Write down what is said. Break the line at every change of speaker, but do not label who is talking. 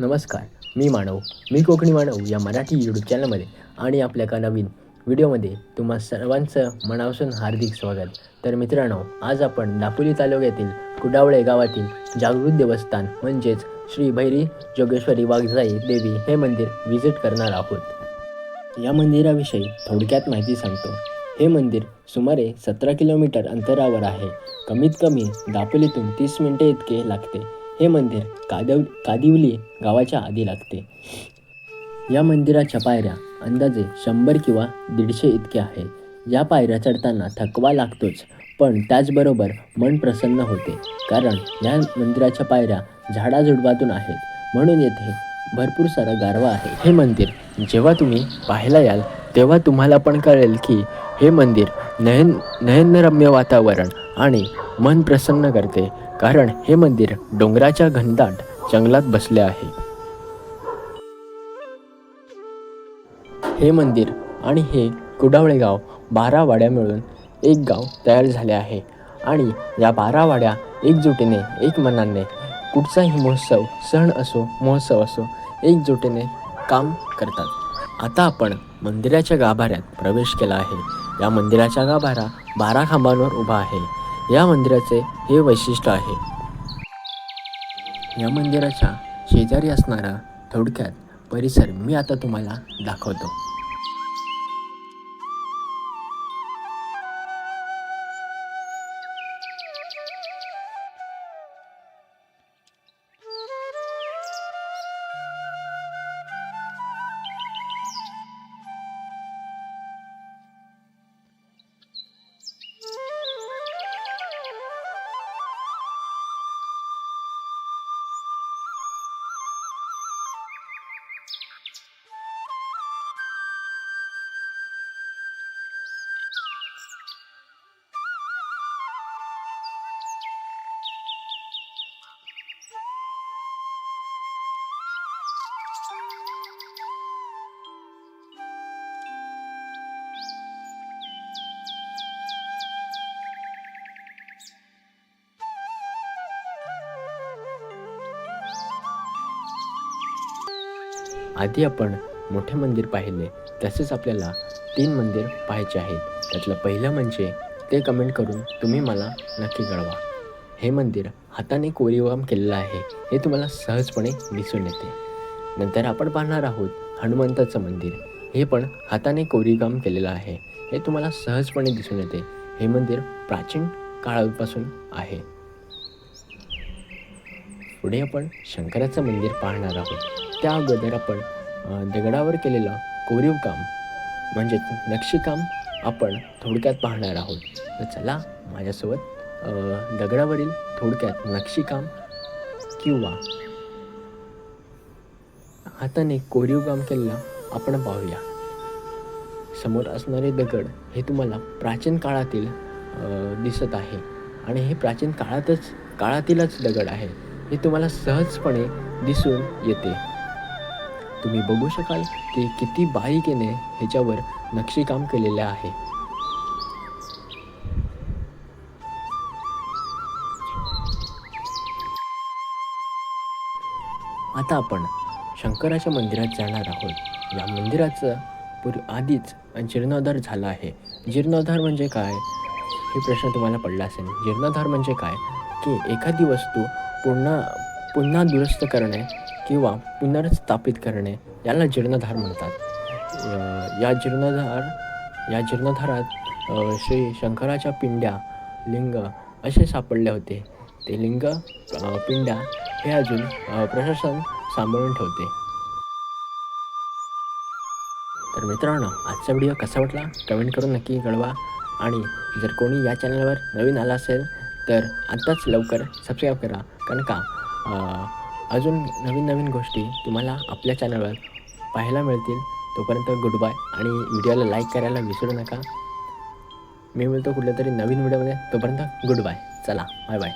नमस्कार मी मानव मी कोकणी मानव या मराठी यूट्यूब चॅनलमध्ये आणि आपल्या एका नवीन व्हिडिओमध्ये तुम्हा सर्वांचं मनापासून हार्दिक स्वागत. तर मित्रांनो आज आपण दापोली तालुक्यातील कुडावळे गावातील जागृत देवस्थान म्हणजेच श्री भैरी जोगेश्वरी वाघजाई देवी हे मंदिर व्हिजिट करणार आहोत. या मंदिराविषयी थोडक्यात माहिती सांगतो. हे मंदिर सुमारे सतरा किलोमीटर अंतरावर आहे. कमीत कमी दापोलीतून तीस मिनिटे इतके लागते. हे मंदिर कादव कादिवली गावाच्या आधी लागते. या मंदिराच्या पायऱ्या अंदाजे शंभर किंवा दीडशे इतके आहेत. या पायऱ्या चढताना थकवा लागतोच पण त्याचबरोबर मन प्रसन्न होते. कारण या मंदिराच्या पायऱ्या झाडाझुडपातून आहेत. म्हणून येथे भरपूर सारा गारवा आहे. हे मंदिर जेव्हा तुम्ही पाहायला याल तेव्हा तुम्हाला पण कळेल की हे मंदिर नयन नयनरम्य वातावरण आणि मन प्रसन्न करते. कारण हे मंदिर डोंगराच्या घनदाट जंगलात बसले आहे. हे मंदिर आणि हे कुडावळे गाव बारा वाड्या मिळून एक गाव तयार झाले आहे आणि या बारा वाड्या एकजुटीने एक मनाने कुठचाही महोत्सव सण असो महोत्सव असो एकजुटीने काम करतात. आता आपण मंदिराच्या गाभाऱ्यात प्रवेश केला आहे. या मंदिराच्या गाभारा बारा खांबांवर उभा आहे. या मंदिराचे हे वैशिष्ट्य आहे. या मंदिराच्या शेजारी असणारा थोडक्यात परिसर मी आता तुम्हाला दाखवतो. आधी आपण मोठे मंदिर पाहिले तसेच आपल्याला तीन मंदिर पाहायचे आहेत. त्यातलं पहिलं म्हणजे ते कमेंट करून तुम्ही मला नक्की कळवा. हे मंदिर हाताने कोरीवकाम केलेलं आहे हे तुम्हाला सहजपणे दिसून येते. नंतर आपण पाहणार आहोत हनुमंताचं मंदिर. हे पण हाताने कोरीवकाम केलेलं आहे हे तुम्हाला सहजपणे दिसून येते. हे मंदिर प्राचीन काळापासून आहे. पुढे आपण शंकराचं मंदिर पाहणार आहोत. त्या अगोदर आपण दगडावर केलेलं कोरीव काम म्हणजेच नक्षीकाम आपण थोडक्यात पाहणार आहोत. तर चला माझ्यासोबत दगडावरील थोडक्यात नक्षीकाम किंवा हाताने कोरीव काम केलेलं आपण पाहूया. समोर असणारे दगड हे तुम्हाला प्राचीन काळातील दिसत आहे. आणि हे प्राचीन काळातच काळातीलच दगड आहे. हे तुम्हाला सहजपणे दिसून येते. तुम्ही बघू शकाल की किती बारीकेने ह्याच्यावर नक्षीकाम केलेले आहे. आता आपण शंकराच्या मंदिरात जाणार आहोत. या मंदिराचं पूर आधीच जीर्णोद्धार झाला आहे. जीर्णोद्धार म्हणजे काय? हे प्रश्न तुम्हाला पडला असेल. जीर्णोद्धार म्हणजे काय? की एखादी वस्तू पुन्हा पुन्हा दुरुस्त करणे किंवा पुनर्स्थापित करणे याला जीर्णधार म्हणतात. या जीर्णधार या जीर्णधारात श्री शंकराच्या पिंड्या लिंग असे सापडले होते. ते लिंग पिंड्या हे अजून प्रशासन सांभाळून ठेवते. तर मित्रांनो आजचा व्हिडिओ कसा वाटला? कमेंट करून नक्की कळवा. आणि जर कोणी या चॅनलवर नवीन आला असेल तर आत्ताच लवकर सबस्क्राईब करा. कारण का? अजून नवीन नवीन गोष्टी तुम्हाला आपल्या चॅनलवर पाहायला मिळतील. तोपर्यंत गुड बाय आणि व्हिडिओला लाईक करायला विसरू नका. मी मिळतो कुठल्या तरी नवीन व्हिडिओमध्ये तोपर्यंत गुड बाय चला बाय बाय